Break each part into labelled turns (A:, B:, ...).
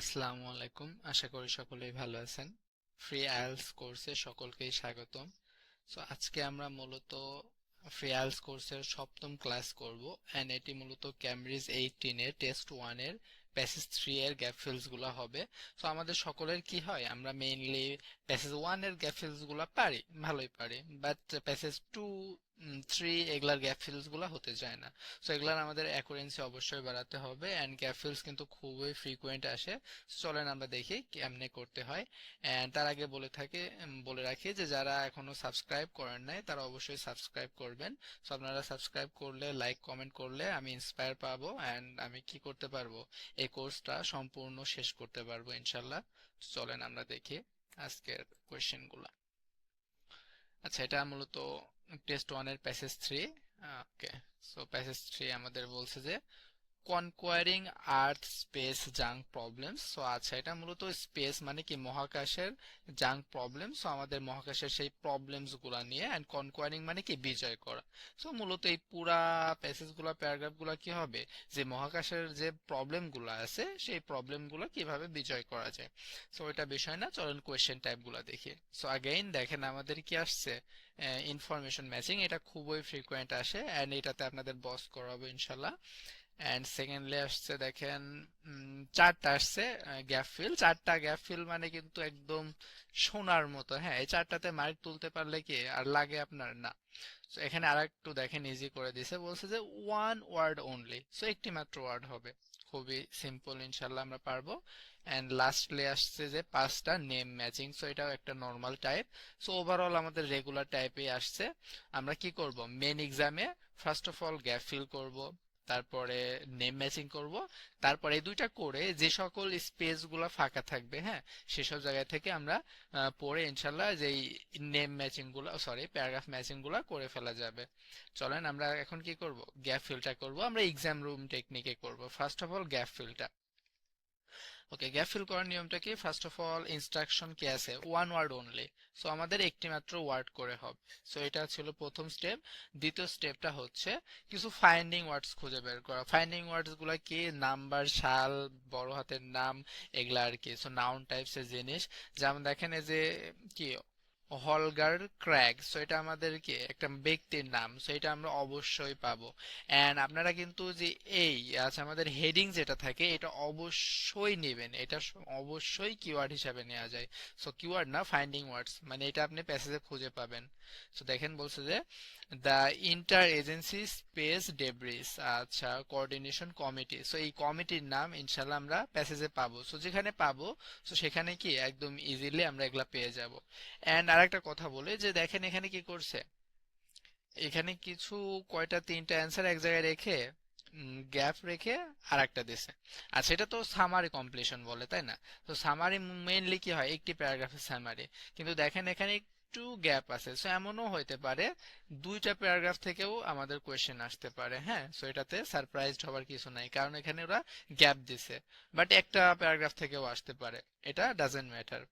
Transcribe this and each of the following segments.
A: আসসালামু আলাইকুম। আশা করি সকলেই ভালো আছেন। ফ্রি আইএলটিএস কোর্সে সকলকেই স্বাগতম। সো আজকে আমরা মূলত ফ্রি আইএলটিএস কোর্সের সপ্তম ক্লাস করব এন্ড এটি মূলত ক্যামব্রিজ এইটিন এর টেস্ট ওয়ানের প্যাসেজ থ্রি এর গ্যাপ ফিলসগুলো হবে। সো আমাদের সকলের কি হয়? আমরা মেইনলি প্যাসেজ ওয়ানের গ্যাপ ফিলসগুলো পারি, ভালোই পারি। বাট প্যাসেজ টু থ্রি এগুলার গ্যাপ ফিলসগুলো হতে চায় না। সো এগুলার আমাদের অ্যাকুরেন্সি অবশ্যই বাড়াতে হবে অ্যান্ড গ্যাপ ফিলস কিন্তু খুবই ফ্রিকোয়েন্ট আসে। চলেন আমরা দেখি কেমনে করতে হয়। অ্যান্ড তার আগে বলে থাকে বলে রাখি যে যারা এখনও সাবস্ক্রাইব করেন নাই, তারা অবশ্যই সাবস্ক্রাইব করবেন। সো আপনারা সাবস্ক্রাইব করলে লাইক কমেন্ট করলে আমি ইন্সপায়ার পাবো অ্যান্ড আমি কি করতে পারব? এই কোর্সটা সম্পূর্ণ শেষ করতে পারব ইনশাল্লাহ। চলেন আমরা দেখি আজকের কোয়েশ্চেনগুলা। আচ্ছা এটা মূলত টেস্ট ওয়ানের passage three okay so passage three আমাদের বলছে যে conquering earth space junk problems so আচ্ছা এটা মূলত স্পেস মানে কি? মহাকাশের জাঙ্ক প্রবলেম সো আমাদের মহাকাশের সেই প্রবলেমসগুলা নিয়ে অ্যান্ড কনকোয়ারিং মানে কি? বিজয় করা। সো মূলত এই পুরা প্যাসেজগুলা প্যারাগ্রাফগুলা কি হবে? যে মহাকাশের যে প্রবলেমগুলো আছে, সেই প্রবলেমগুলা কীভাবে বিজয় করা যায়? সো এটা বিষয় না, চলেন কোয়েশ্চেন টাইপগুলা দেখি। সো আগেইন দেখেন আমাদের কি আসছে? ইনফরমেশন ম্যাচিং এটা খুবই ফ্রিকোয়েন্ট আসে অ্যান্ড এটাতে আপনাদের বস করাবো ইনশাল্লাহ। এন্ড সেকেন্ডলি আসছে দেখেন চারটা আসছে গ্যাপ ফিল চারটা গ্যাপ ফিল মানে কিন্তু একদম সোনার মতো। হ্যাঁ এই চারটাতে মার্ক তুলতে পারলে কি আর লাগে আপনার? না। So, এখানে আর একটু দেখেন ইজি করে দিছে। বলছে যে ওয়ান ওয়ার্ড অনলি সো একটি মাত্র ওয়ার্ড হবে। খুবই সিম্পল ইনশাল্লাহ আমরা পারব। এন্ড লাস্টলি আসছে যে পাঁচটা নেম ম্যাচিং সো এটাও একটা নর্মাল টাইপ সো ওভারঅল আমাদের রেগুলার টাইপে আসছে। আমরা কি করব? মেন এক্সামে first of all gap fill করব। তারপরে নেম ম্যাচিং করব, তারপরে এই দুইটা করে যে সকল স্পেসগুলা ফাঁকা থাকবে হ্যাঁ সেসব জায়গা থেকে আমরা পরে ইনশাল্লাহ যেই নেম ম্যাচিংগুলা সরি প্যারাগ্রাফ ম্যাচিংগুলা করে ফেলা যাবে। চলেন আমরা এখন কি করব? গ্যাপ ফিলটা করব। আমরা এক্সাম রুম টেকনিকে করব। ফার্স্ট অফ অল গ্যাপ ফিলটা ওকে গ্যাপ ফিল করার নিয়মটা কি? ফার্স্ট অফ অল ইনস্ট্রাকশন কি আছে? ওয়ান ওয়ার্ড অনলি সো আমাদের একটি মাত্র ওয়ার্ড করে হবে। সো এটা ছিল প্রথম স্টেপ দ্বিতীয় স্টেপটা হচ্ছে কিছু ফাইন্ডিং ওয়ার্ডস খুঁজে বের করা। ফাইন্ডিং ওয়ার্ডসগুলো কি? নাম্বার সাল, বড় হাতের নাম, এগুলা আর কি। সো নাউন টাইপসের জিনিস। যেমন দেখেন এই যে কি? হলগার ক্র্যাগ সো এটা আমাদেরকে একটা ব্যক্তির নাম সো এটা আমরা অবশ্যই পাবো। অ্যান্ড আপনারা কিন্তু যে এই আচ্ছা আমাদের হেডিং যেটা থাকে, এটা অবশ্যই নেবেন। এটা অবশ্যই কিওয়ার্ড হিসাবে নেওয়া যায়। সো কিওয়ার্ড না ফাইন্ডিং ওয়ার্ডস মানে এটা আপনি প্যাসেজে খুঁজে পাবেন। সো দেখেন বলছে যে the inter agency space debris আচ্ছা কোঅর্ডিনেশন কমিটি সো এই কমিটির নাম ইনশাল্লাহ আমরা প্যাসেজে পাবো। সো যেখানে পাবো সো সেখানে কি একদম ইজিলি আমরা এগুলা পেয়ে যাব। এন্ড আরেকটা কথা বলে, যে দেখেন এখানে কি করছে? এখানে কিছু, কয়টা, তিনটা অ্যান্সার এক জায়গায় রেখে গ্যাপ রেখে আর একটা দিছে। আর সেটা তো সামারি কমপ্লিশন বলে, তাই না? তো সামারি মেইনলি কি হয়? একটি প্যারাগ্রাফের সামারি কিন্তু দেখেন এখানে একটু গ্যাপ আছে। সো এমনও হইতে পারে দুইটা প্যারাগ্রাফ থেকেও আমাদের কোয়েশ্চেন আসতে পারে হ্যাঁ? সো এটাতে সারপ্রাইজড হওয়ার কিছু নাই, কারণ এখানে ওরা গ্যাপ দিছে। বাট একটা প্যারাগ্রাফ থেকেও আসতে পারে। এটা ডাজেন্ট ম্যাটার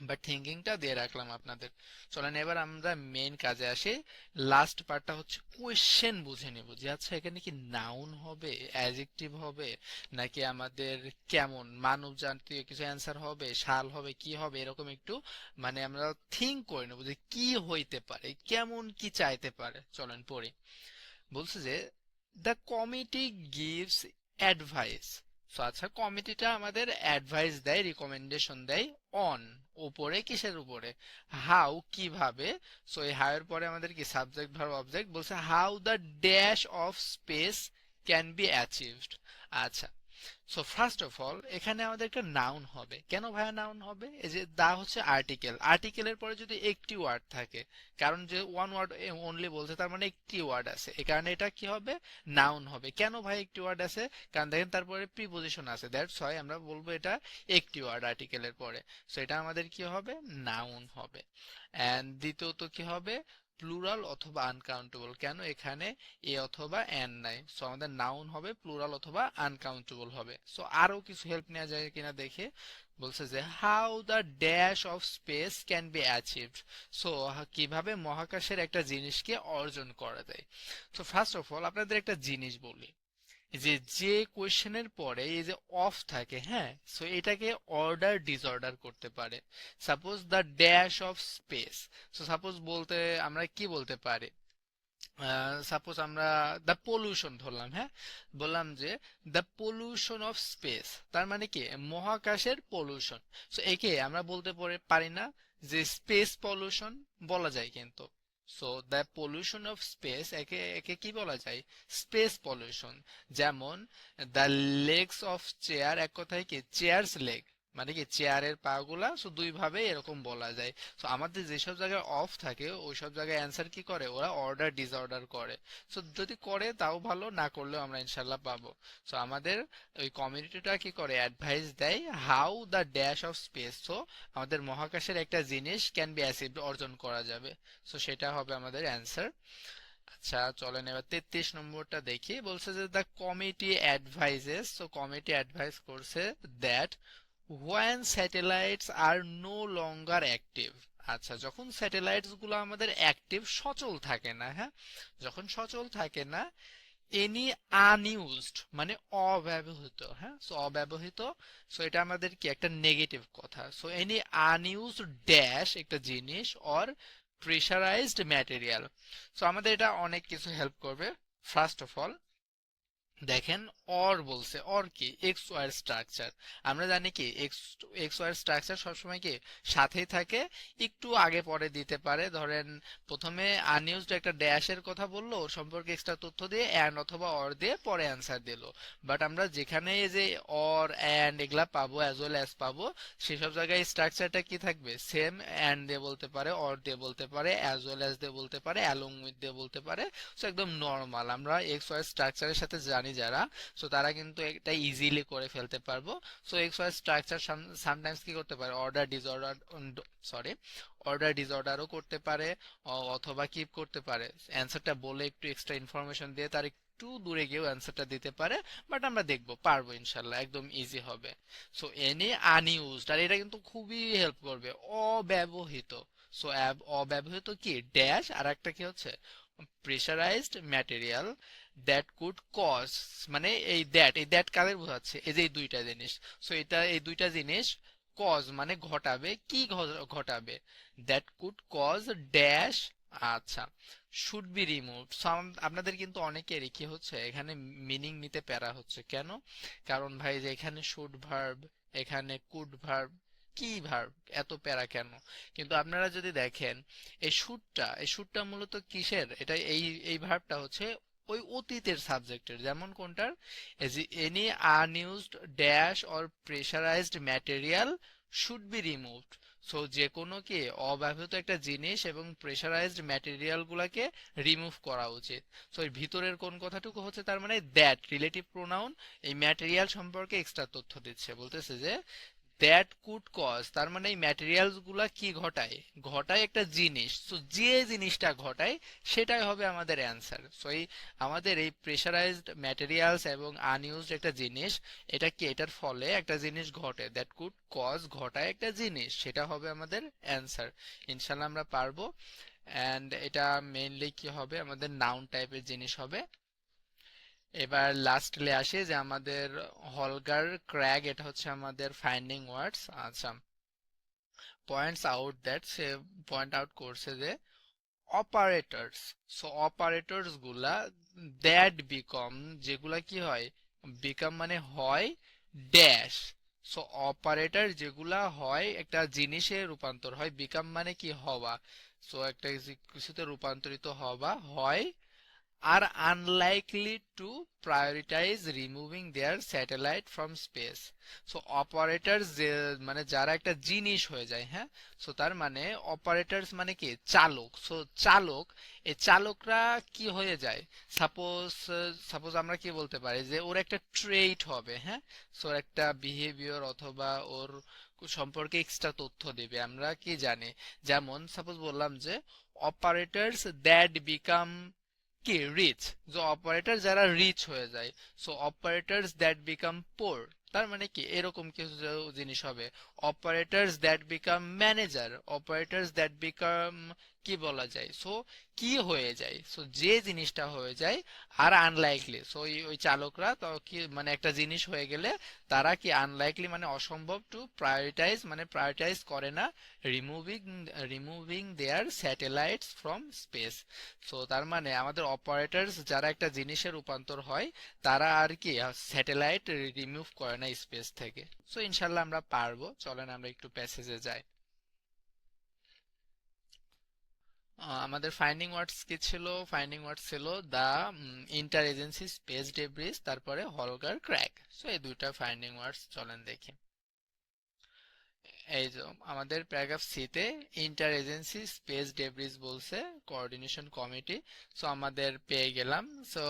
A: বাট থিঙ্কিংটা দিয়ে রাখলাম আপনাদের। চলেন, এবার আমরা মেইন কাজে আসি। লাস্ট পার্টটা হচ্ছে কোয়েশ্চেন বুঝে নেব যে আচ্ছা এখানে কি নাউন হবে অ্যাডজেক্টিভ হবে, নাকি আমাদের কেমন? মানব জাতীয় কিছু অ্যান্সার হবে শাল হবে, কি হবে, এরকম একটু মানে আমরা থিঙ্ক করে নেব যে, কি হইতে পারে, কেমন কি চাইতে পারে। চলেন, পড়ি। বলছে যে the committee gives advice so আচ্ছা কমিটিটা আমাদের অ্যাডভাইস দেয় রিকমেন্ডেশন দেয় অন উপরে, কিসের উপরে? হাউ কীভাবে? সো এই হাউ এর পরে আমাদের কি সাবজেক্ট ভার্ব অবজেক্ট বলছে how the dash of space can be achieved আচ্ছা সো ফার্স্ট অফ অল এখানে আমাদের একটা নাউন হবে। কেন ভাইয়া নাউন হবে? এই যে দা হচ্ছে আর্টিকেল আর্টিকেলের পরে যদি একটি ওয়ার্ড থাকে, কারণ যে ওয়ান ওয়ার্ড অনলি বলছে, তার মানে একটি ওয়ার্ড আছে। এই কারণে এটা কি হবে? নাউন হবে। কেন ভাই একটি ওয়ার্ড আছে? কারণ দেখেন তারপরে প্রিপোজিশন আছে। দ্যাটস হয় আমরা বলব এটা একটি ওয়ার্ড আর্টিকেলের পরে। সো এটা আমাদের কি হবে? নাউন হবে। অ্যান্ড দ্বিতীয়ত কি হবে? প্লুরাল অথবা আনকাউন্টেবল কেন এখানে এ অথবা এন নাই? সো আমাদের নাউন হবে প্লুরাল অথবা আনকাউন্টেবল হবে। সো আরও কিছু হেল্প নেওয়া যায় কিনা দেখে বলছে যে how the dash of space can be achieved so কীভাবে মহাকাশের একটা জিনিসকে অর্জন করা যায়। সো ফার্স্ট অফ অল আপনাদের একটা জিনিস বলি। যে যে কোয়েশ্চেনের পরে এই যে অফ থাকে হ্যাঁ? সো এটাকে অর্ডার ডিসঅর্ডার করতে পারে। Suppose the dash of space so suppose বলতে, আমরা কি বলতে পারি? সাপোজ আমরা দ্য পলিউশন ধরলাম হ্যাঁ? বললাম যে দ্য পলিউশন অফ স্পেস তার মানে কি? মহাকাশের পলিউশন সো একে আমরা বলতে পারি- পারি না যে স্পেস পলিউশন বলা যায় কিন্তু। So the pollution of space একে একে কি বলা যায়? স্পেস পলিউশন যেমন দ্য লেগস অফ চেয়ার এক কথায় কি? চেয়ার্স লেগ মানে কি চেয়ারের পা গুলা সো দুই ভাবে এরকম বলা যায়। সো আমাদের যেসব জায়গায় অফ থাকে ওই সব জায়গায় অ্যান্সার কি করে? ওরা অর্ডার ডিসঅর্ডার করে। সো যদি করে, তাও ভালো, না করলেও আমরা ইনশাল্লাহ পাবো। সো আমাদের ওই কমিউনিটিটা কি করে? অ্যাডভাইস দেয় how the dash of space so আমাদের মহাকাশের একটা জিনিস ক্যান বি অ্যাচিভড অর্জন করা যাবে। সো সেটা হবে আমাদের অ্যান্সার আচ্ছা চলেন এবার তেত্রিশ নম্বরটা দেখি। বলছে যে দ্য কমিটি অ্যাডভাইজেস তো কমিটি অ্যাডভাইস করছে that when satellites are no longer active. আচ্ছা যখন স্যাটেলাইটসগুলো আমাদের অ্যাক্টিভ সচল থাকে না হ্যাঁ? যখন সচল থাকে না এনি আনইউজড মানে অব্যবহৃত হ্যাঁ? সো অব্যবহৃত সো এটা আমাদের কি একটা নেগেটিভ কথা। সো এনি আনইউজড ড্যাশ একটা জিনিস অর প্রেশারাইজড ম্যাটেরিয়াল সো আমাদের এটা অনেক কিছু হেল্প করবে ফার্স্ট অফ অল দেখেন অর বলছে অর কি? এক্স ওয়ার স্ট্রাকচার আমরা জানি কি এক্স এক্স ওয়ার স্ট্রাকচার সবসময় কি? সাথেই থাকে, একটু আগে পরে দিতে পারে। ধরেন, প্রথমে আনইউজড একটা ড্যাশের কথা বলল, ওর সম্পর্কে এক্সট্রা তথ্য দিয়ে অ্যান্ড অথবা অর দিয়ে পরে অ্যান্সার দিল। বাট আমরা যেখানে যে অর অ্যান্ড এগুলা পাবো অ্যাজ ওয়েল অ্যাজ পাবো, সেসব জায়গায় স্ট্রাকচারটা কি থাকবে? সেম অ্যান্ড দিয়ে বলতে পারে অর দিয়ে বলতে পারে অ্যাজ ওয়েল অ্যাজ দিয়ে বলতে পারে অ্যালং উইথ দিয়ে বলতে পারে। সো একদম নর্মাল আমরা এক্স ওয়াই স্ট্রাকচারের সাথে জানি যারা সো তারা কিন্তু এটা ইজিলি করে ফেলতে পারব। So X Y structure sometimes কি করতে পারে? অর্ডার ডিসঅর্ডার সরি অর্ডার ডিসঅর্ডারও করতে পারে অথবা কি করতে পারে। অ্যান্সারটা বলে একটু এক্সট্রা ইনফরমেশন দিয়ে তার একটু দূরে গিয়েও অ্যান্সারটা দিতে পারে বাট আমরা দেখব, পারব ইনশাল্লাহ, একদম ইজি হবে। সো এনি আনইউজড আর এটা কিন্তু খুবই হেল্প করবে। অব্যবহৃত। সো অব্যবহৃত কি? ড্যাশ আর একটা কি হচ্ছে? Pressurised material that could cause মানে এই দ্যাট এই দ্যাট কাদের বোঝাচ্ছে? এই যে এই দুইটা জিনিস। সো এটা, এই দুইটা জিনিস কজ মানে ঘটাবে, কি ঘটাবে? দ্যাট কুড কজ ড্যাশ আচ্ছা শুড বি রিমুভ আপনাদের কিন্তু অনেকেরই কি হচ্ছে, এখানে মিনিং নিতে প্যারা হচ্ছে। কেন? কারণ ভাই যে এখানে শুড ভার্ব এখানে কুড ভার্ব কি ভার্ব এত প্যারা কেন? কিন্তু আপনারা যদি দেখেন, এই শুটটা এই শুটটা মূলত কিসের? এটা এই এই ভার্বটা হচ্ছে ওই অতীতের সাবজেক্টের। যেমন কোনটার? Any unused dash or pressurised material should be removed. So যে কোনো কি অব্যবহৃত একটা জিনিস এবং প্রেশারাইজড ম্যাটেরিয়াল গুলাকে রিমুভ করা উচিত। সো এর ভিতরের কোন কথাটুকু হচ্ছে তার মানে দ্যাট রিলেটিভ প্রোনাউন এই ম্যাটেরিয়াল সম্পর্কে এক্সট্রা তথ্য দিচ্ছে। বলতেছে যে দ্যাট কুড কজ তার মানে এই ম্যাটেরিয়ালসগুলা কি ঘটায়? ঘটায় একটা জিনিস। তো যে জিনিসটা ঘটায়, সেটাই হবে আমাদের অ্যান্সার সো এই আমাদের এই প্রেশারাইজড ম্যাটেরিয়ালস এবং আনইউজড একটা জিনিস, এটা কি এটার ফলে একটা জিনিস ঘটে? দ্যাট কুড কজ ঘটায় একটা জিনিস, সেটা হবে আমাদের অ্যান্সার ইনশাল্লাহ আমরা পারব। অ্যান্ড এটা মেইনলি কি হবে? আমাদের নাউন টাইপের জিনিস হবে। এবার লাস্টলে আসে যে আমাদের হলগার ক্র্যাগ এটা হচ্ছে আমাদের ফাইন্ডিং ওয়ার্ডস আচ্ছা। পয়েন্টস আউট দ্যাট সে পয়েন্ট আউট করছে যে অপারেটরস সো অপারেটরসগুলা দ্যাট বিকম যেগুলা কি হয়? বিকম মানে হয় ড্যাশ সো অপারেটর যেগুলা হয়, একটা জিনিসে রূপান্তর হয় বিকাম মানে কি হওয়া সো একটা কিছুতে রূপান্তরিত হওয়া, হয় are unlikely to prioritize removing their satellite from space. Operators যে মানে যারা একটা জিনিস হয়ে যায় হ্যাঁ? সো তার মানে অপারেটরস মানে কি? চালক। সো চালক, এই চালকরা কি হয়ে যায়? সাপোজ সাপোজ আমরা কি বলতে পারি? যে, ওর একটা ট্রেট হবে হ্যাঁ? সো একটা বিহেভিয়ার অথবা ওর সম্পর্কে এক্সট্রা তথ্য দেবে। আমরা কি জানি? যেমন সাপোজ বললাম যে অপারেটরস দ্যাট বিকাম কি? রিচ যে অপারেটর যারা রিচ হয়ে যায় so operators that become poor তার মানে কি? এরকম কিছু জিনিস হবে। Operators that become manager operators that become কি বলা যায়? সো কি হয়ে যায়? সো যে জিনিসটা হয়ে যায়, আর আনলাইকলি সো ওই চালকরা তো কি মানে একটা জিনিস হয়ে গেলে তারা কি আনলাইকলি মানে অসম্ভব টু প্রায়োরিটাইজ মানে প্রায়োরিটাইজ করে না removing removing their satellites from space so তার মানে আমাদের অপারেটরস যারা একটা জিনিসের রূপান্তর হয়, তারা আর কি স্যাটেলাইট রিমুভ করে না স্পেস থেকে। সো ইনশাল্লাহ আমরা পারব। চলেন আমরা একটু প্যাসেজে যাই। আমাদের ফাইন্ডিং ওয়ার্ডস কি ছিল? ফাইন্ডিং ওয়ার্ডস ছিল the inter agency space debris তারপরে হলগার ক্র্যাক সো এই দুইটা ফাইন্ডিং ওয়ার্ডস চলেন দেখি। এই যে, আমাদের প্যারাগ্রাফ সিতে ইন্টার এজেন্সি স্পেস ডেব্রিজ বলছে কোঅর্ডিনেশন কমিটি সো আমাদের পেয়ে গেলাম। সো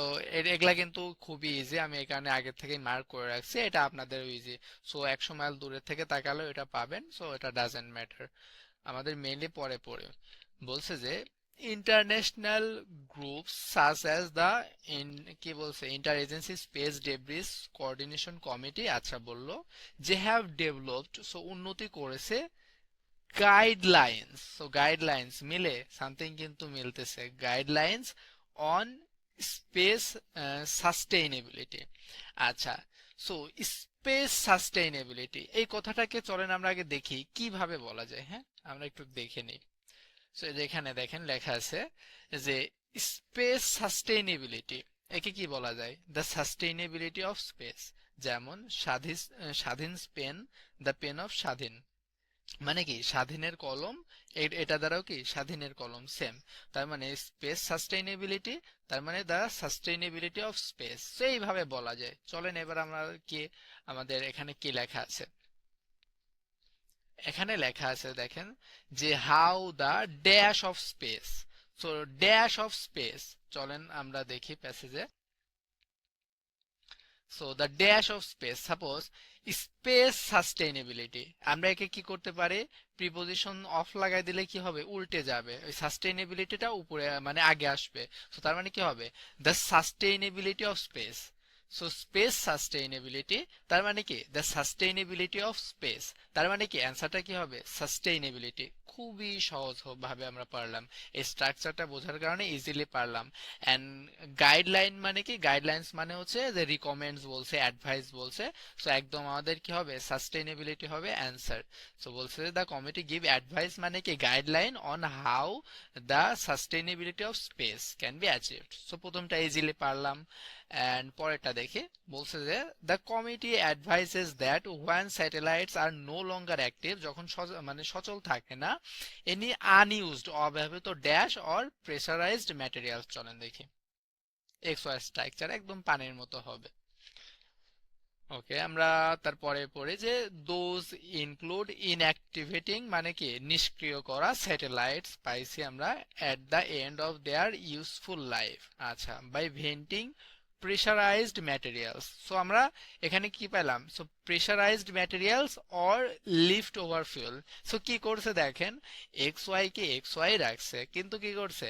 A: এগুলা কিন্তু খুবই ইজি আমি এখানে আগে থেকে মার্ক করে রাখছি, এটা আপনাদের ইজি সো একশো মাইল দূরে থেকে তাকালেও এটা পাবেন। সো এটা ডাজেন্ট ম্যাটার আমাদের মেইনলি পরে পড়ে। বলছে যে international group such as the কি বলছে inter agency space debris coordination committee আচ্ছা বলল যে হ্যাভ ডেভেলপড সো উন্নতি করেছে গাইডলাইন্স সো গাইডলাইন্স মিলে সামথিং কিন্তু মিলতেছে গাইডলাইন্স অন স্পেস সাস্টেইনেবিলিটি আচ্ছা সো স্পেস সাস্টেইনেবিলিটি এই কথাটাকে চলেন আমরা আগে দেখি, কীভাবে বলা যায় হ্যাঁ আমরা একটু দেখে নিই। সো যেখানে দেখেন লেখা আছে যে স্পেস সাস্টেইনেবিলিটি একে কি বলা যায়? দ্য সাস্টেইনেবিলিটি অফ স্পেস যেমন স্বাধীন পেন দ্য পেন অফ স্বাধীন। মানে কি? স্বাধীনের কলম এটা দ্বারাও কি? স্বাধীনের কলম সেম তার মানে স্পেস সাস্টেইনেবিলিটি তার মানে দ্য সাস্টেইনেবিলিটি অফ স্পেস এইভাবে বলা যায়। চলেন এবার আমরা কি, আমাদের এখানে কি লেখা আছে? এখানে লেখা আছে, দেখেন, যে how the dash of space so dash of space চলেন আমরা দেখি প্যাসেজে so the dash of space suppose space sustainability আমরা একে কি করতে পারি? প্রিপোজিশন অফ লাগাই দিলে কি হবে? উল্টে যাবে। ওই সাস্টেইনেবিলিটিটা উপরে মানে আগে আসবে। সো তার মানে কি হবে? The sustainability of space so space sustainability তার মানে কি? দ্য সাস্টেইনেবিলিটি অফ স্পেস তার মানে কি? অ্যান্সারটা কি হবে? সাস্টেইনেবিলিটি খুবই সহজ ভাবে আমরা পারলাম। এই স্ট্রাকচারটা বোঝার কারণে ইজিলি পারলাম। এন্ড গাইডলাইন মানে কি? গাইডলাইন্স মানে হচ্ছে যে রিকমেন্ডস বলছে অ্যাডভাইস বলছে। সো একদম আমাদের কি হবে? সাস্টেনেবিলিটি হবে অ্যান্সার সো বলছে দ্য কমিটি গিভ অ্যাডভাইস মানে কি? Guideline on how the sustainability of space can be achieved so প্রথমটা ইজিলি পারলাম। এন্ড পরেরটা দেখে। বলছে যে the committee advises that one satellites are no longer active যখন মানে সচল থাকে না এনি আনইউজড অব্যবহৃত ড্যাশ অর প্রেসারাইজড ম্যাটেরিয়ালস চলেন দেখি। এক্স ওয়াই স্ট্রাকচার একদম পানির মতো হবে। ওকে আমরা তারপরে পড়ি যে দোজ ইনক্লুড ইনঅ্যাক্টিভেটিং মানে কি? নিষ্ক্রিয় করা স্যাটেলাইটস পাইছি আমরা at the end of their useful life আচ্ছা by venting pressurised materials so আমরা এখানে কি পেলাম? So pressurised materials or left over fuel so কি করছে দেখেন? এক্স ওয়াই কে এক্স ওয়াই রাখছে, কিন্তু কি করছে?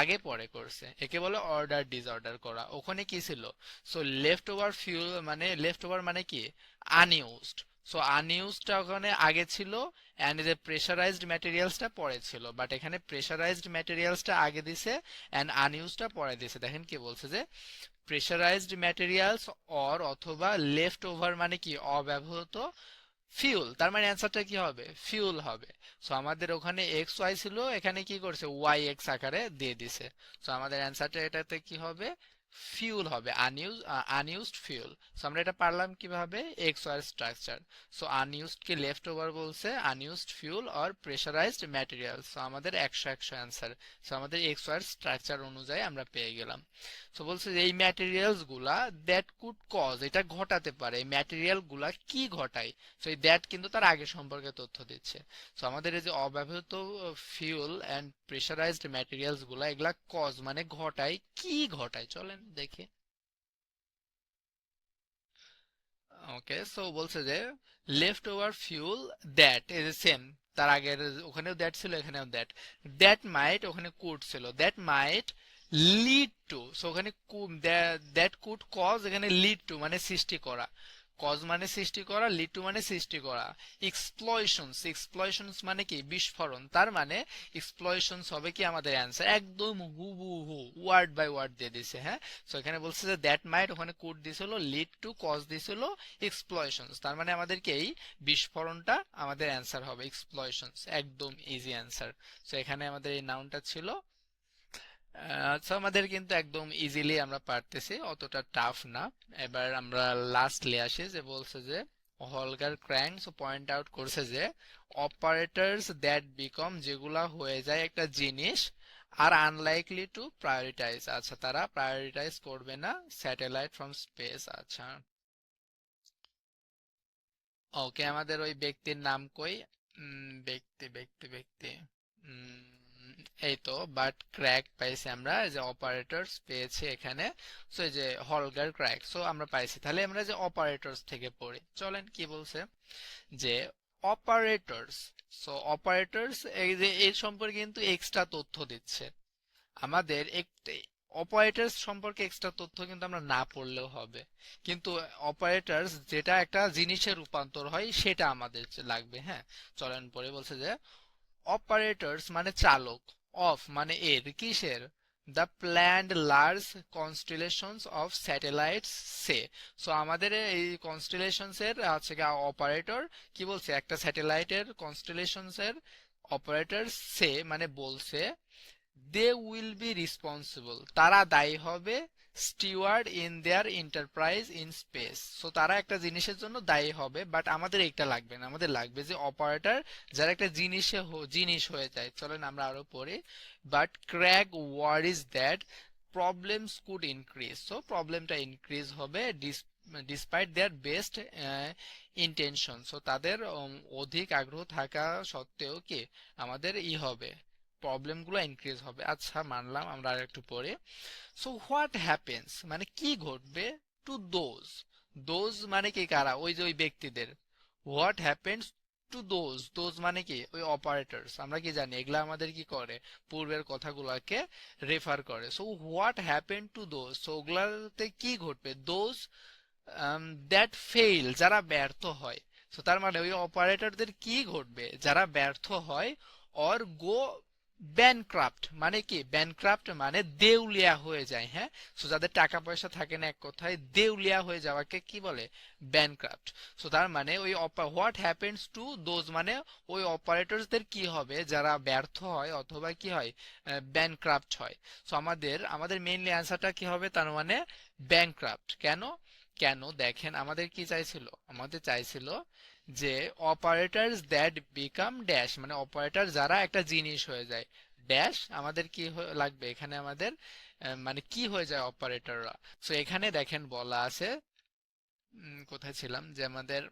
A: আগে পরে করছে। একে বলে অর্ডার ডিসঅর্ডার করা। ওখানে কি ছিল? সো লেফট ওভার ফিউল মানে লেফট ওভার মানে কি? আনইউজড সো আনইউজডটা ওখানে আগে ছিল অ্যান্ড যে প্রেশারাইজড ম্যাটেরিয়ালসটা পরে ছিল। বাট এখানে প্রেশারাইজড ম্যাটেরিয়ালসটা আগে দিছে অ্যান্ড আনইউজডটা পরে দিছে। দেখেন কি বলছে যে প্রেশারাইজড ম্যাটেরিয়ালস অর অথবা লেফট ওভার মানে কি? অব্যবহৃত ফিউল তার মানে অ্যান্সারটা কি হবে? ফিউল হবে। সো আমাদের ওখানে এক্স ওয়াই ছিল, এখানে কি করছে? ওয়াই এক্স আকারে দিয়ে দিছে। সো আমাদের অ্যান্সারটা এটাতে কি হবে? ফিউল হবে আনইউজ আনইউজড ফিউল সো আমরা এটা পারলাম কীভাবে? X Y structure so unused কে লেফট ওভার বলছে unused fuel or pressurised material so আমাদের একশো একশো অ্যান্সার সো আমাদের এক্স ওয়াই স্ট্রাকচার অনুযায়ী আমরা পেয়ে গেলাম। সো বলছে যে এই ম্যাটেরিয়ালসগুলা দ্যাট কুড কজ এটা ঘটাতে পারে। এই ম্যাটেরিয়ালগুলা কি ঘটায়? সো এই দ্যাট কিন্তু তার আগে সম্পর্কে তথ্য দিচ্ছে। সো আমাদের এই যে অব্যবহৃত ফিউল এন্ড প্রেশারাইজড ম্যাটেরিয়ালসগুলা, এগুলা কজ মানে ঘটায়। কি ঘটায়? চলেন দেখি। ওকে সো বলছে যে left over fuel that is same তার আগের, ওখানেও দ্যাট ছিল, এখানেও দ্যাট দ্যাট মাইট ওখানে কুড ছিল। That might lead to so ওখানে দ্যাট কুড কজ এখানে লিড টু মানে সৃষ্টি করা। কজ মানে সৃষ্টি করা লিড টু মানে সৃষ্টি করা। এক্সপ্লয়শনস এক্সপ্লয়শনস মানে কি? বিস্ফোরণ। তার মানে এক্সপ্লয়শনস হবে কি আমাদের অ্যান্সার একদম হু হু হু ওয়ার্ড বাই ওয়ার্ড দিয়ে দিছে হ্যাঁ? সো এখানে বলছে যে দ্যাট মাইট ওখানে কোড দিছিল লিড টু কজ দিছিল এক্সপ্লয়শনস তার মানে আমাদের কি এই বিস্ফোরণটা আমাদের অ্যান্সার হবে এক্সপ্লয়শনস একদম ইজি অ্যান্সার সো এখানে আমাদের এই নাউনটা ছিল আচ্ছা আমাদের কিন্তু একদম ইজিলি আমরা পারতেছি, অতটা টাফ না। এবার আমরা লাস্টলি আসি যে বলছে যে হলগার ক্র্যাঙ্কস পয়েন্ট আউট করছে যে অপারেটরস দ্যাট বিকম যেগুলা হয়ে যায় একটা জিনিস আর আনলাইকলি টু প্রায়োরিটাইজ আচ্ছা তারা প্রায়োরিটাইজ করবে না স্যাটেলাইট ফ্রম স্পেস আচ্ছা। ওকে আমাদের ওই ব্যক্তির নাম কই? ব্যক্তি ব্যক্তি ব্যক্তি। এই তো বাট ক্র্যাক পাইছি আমরা যে অপারেটরস পেয়েছি এখানে। সো এই যে হলগার ক্র্যাক সো আমরা পাইছি। তাহলে আমরা যে অপারেটরস থেকে পড়ি, চলেন কি বলছে? যে অপারেটরস সো অপারেটরস এই যে, এর সম্পর্কে কিন্তু এক্সট্রা তথ্য দিচ্ছে। আমাদের অপারেটরস সম্পর্কে এক্সট্রা তথ্য কিন্তু আমরা না পড়লেও হবে। কিন্তু অপারেটরস যেটা একটা জিনিসের রূপান্তর হয়, সেটা আমাদের লাগবে হ্যাঁ? চলেন পরে বলছে যে অপারেটরস মানে চালক অফ মানে এর, কিসের? The planned large constellations of satellites say. So আমাদের এই কনস্টেলেশনস এর হচ্ছে অপারেটর কি বলছে? একটা স্যাটেলাইটের কনস্টেলেশনস এর অপারেটর সে মানে বলছে দে উইল বি রেসপন্সিবল তারা দায়ী হবে steward in their enterprise in space so তারা একটা জিনিসের জন্য দায়ী হবে বাট আমাদের এটা লাগবে না। আমাদের লাগবে যে অপারেটর যারা একটা জিনিসে জিনিস হয়ে যায়। চলেন আমরা আরও পড়ি। But Krag war is that problems could increase so প্রবলেমটা ইনক্রিজ হবে despite their best intention so তাদের অধিক আগ্রহ থাকা সত্ত্বেও কি আমাদের ই হবে। প্রবলেমগুলো ইনক্রিজ হবে। আচ্ছা মানলাম, আমরা আর একটু পরে। সো হোয়াট হ্যাপেন্স মানে কি ঘটবে? টু দোজ দোজ মানে কি কারা? ওই যে ওই ব্যক্তিদের। What happens to those those মানে কি? ওই অপারেটরস আমরা কি জানি? এগুলা আমাদের কি করে? পূর্বের কথাগুলোকে রেফার করে। So what happen to those so ওগুলাতে কি ঘটবে? দোজ দ্যাট ফেইল যারা ব্যর্থ হয়। সো তার মানে ওই অপারেটরদের কি ঘটবে? যারা ব্যর্থ হয় অর গো ব্যানক্রাফট মানে কি? ব্যানক্রাফট মানে দেউলিয়া হয়ে যায় হ্যাঁ? সো যাদের টাকা পয়সা থাকে না এক কথায়, দেউলিয়া হয়ে যাওয়াকে কি বলে? ব্যানক্রাফট সো তার মানে ওই হোয়াট হ্যাপেন্স টু দোজ মানে ওই অপারেটরসদের কি হবে? যারা ব্যর্থ হয় অথবা কি হয়? ব্যানক্রাফট হয়। সো আমাদের আমাদের মেইনলি অ্যান্সারটা কি হবে? তার মানে ব্যানক্রাফট কেন? কেন দেখেন আমাদের কি চাইছিল? আমাদের চাইছিল যে অপারেটরস দ্যাট বিকাম ড্যাশ মানে অপারেটর যারা একটা জিনিস হয়ে যায়। ড্যাশ আমাদের কি লাগবে? এখানে আমাদের মানে কি হয়ে যায় অপারেটররা সো এখানে দেখেন বলা আছে কোথায় ছিলাম? যে আমাদের,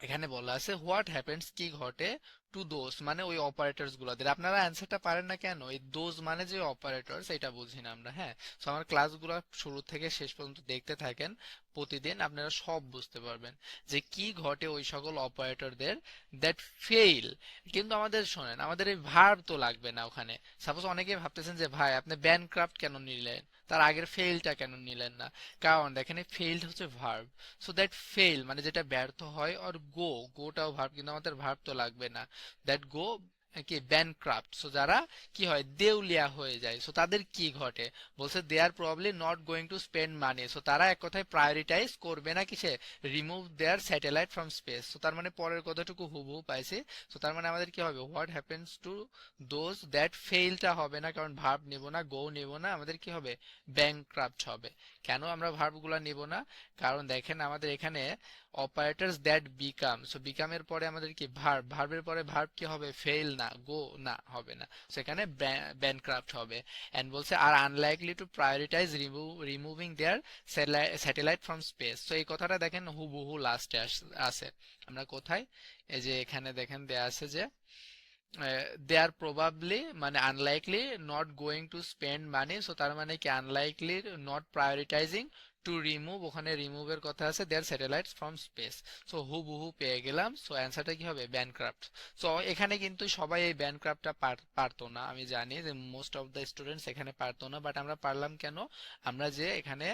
A: এখানে বলা আছে হোয়াট হ্যাপেন্স কি ঘটে? টু দোজ মানে ওই অপারেটরস গুলাদের আপনারা অ্যান্সারটা পারেন না কেন? এই দোজ মানে যে অপারেটরস এটা বুঝি না আমরা হ্যাঁ? তো আমার ক্লাসগুলো শুরু থেকে শেষ পর্যন্ত দেখতে থাকেন, প্রতিদিন আপনারা সব বুঝতে পারবেন যে কি ঘটে ওই সকল অপারেটরদের দ্যাট ফেইল কিন্তু আমাদের শোনেন, আমাদের এই ভার্ব তো লাগবে না ওখানে। সাপোজ অনেকে ভাবতেছেন যে, ভাই, আপনি ব্যানক্রাফট কেন নিলেন? তার আগের ফেইলটা কেন নিলেন না? কারণ দেখেন ফেইলড হচ্ছে ভার্ব সো দ্যাট ফেইল মানে যেটা ব্যর্থ হয় আর গো গোটাও ভার্ব কিন্তু আমাদের ভার্ব তো লাগবে না। দ্যাট গো কি ব্যানক্রাফট সো যারা কি হয়, দেউলিয়া হয়ে যায়। সো তাদের কি ঘটে? বলছে they are probably not going to spend money so তারা এক কথায় প্রায়োরিটাইজ করবে না কিসে? Remove their satellite from space so তার মানে পরের কথাটুকু হুবহু পাইছে। সো তার মানে আমাদের কি হবে? What happens to those that ফেইলটা হবে না? কারণ ভার্ব নেব না, গো নেব না, আমাদের কি হবে? ব্যাংক্রাফট হবে। কেন আমরা ভার্বগুলো নেব না? কারণ দেখেন, আমাদের এখানে অপারেটরস দ্যাট বিকাম সো বিকামের পরে আমাদের কি? ভার্ব ভার্বের পরে ভার্ব কি হবে? ফেইল না। গো, না, হবে না। সেখানে ব্যানক্রাফট হবে। এন্ড বলছে are unlikely to prioritise removing their satellite from space so এই কথাটা দেখেন হুবহু লাস্টে আছে আমরা কোথায়? এই যে এখানে দেখেন, দেয়া আছে যে দে আর প্রবাবলি মানে unlikely not going to spend money so তার মানে কি unlikely not prioritising to remove ওখানে রিমুভের কথা আছে their satellites from space so হুবহু পেয়ে গেলাম। সো অ্যান্সারটা কি হবে? ব্যানক্রাফট সো এখানে কিন্তু সবাই এই ব্যানক্রাফটটা পারতো না, আমি জানি যে মোস্ট অফ দ্য স্টুডেন্টস এখানে পারতো না বাট আমরা পারলাম কেন? আমরা যে এখানে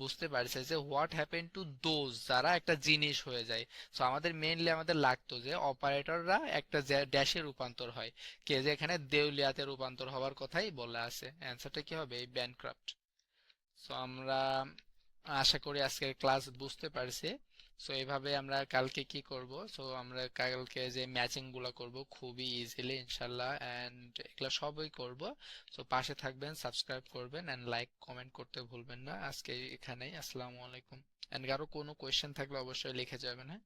A: বুঝতে পারছি যে হোয়াট হ্যাপেন টু দোজ যারা একটা জিনিস হয়ে যায়। সো আমাদের মেইনলি আমাদের লাগতো যে অপারেটররা একটা ড্যাশে রূপান্তর হয়। কে যে এখানে দেউলিয়াতে রূপান্তর হওয়ার কথাই বলা আছে। অ্যান্সারটা কি হবে? এই ব্যানক্রাফট সো আমরা আশা করি আজকের ক্লাস বুঝতে পারছি। সো এভাবে আমরা কালকে কি করব? সো আমরা কালকে যে ম্যাচিংগুলো করব, খুবই ইজিলি ইনশাল্লাহ অ্যান্ড এগুলো সবই করব। সো পাশে থাকবেন সাবস্ক্রাইব করবেন অ্যান্ড লাইক কমেন্ট করতে ভুলবেন না। আজকে এখানেই, আসসালামু আলাইকুম। এন্ড কারও কোনো কোয়েশ্চেন থাকলে অবশ্যই লিখে যাবেন হ্যাঁ?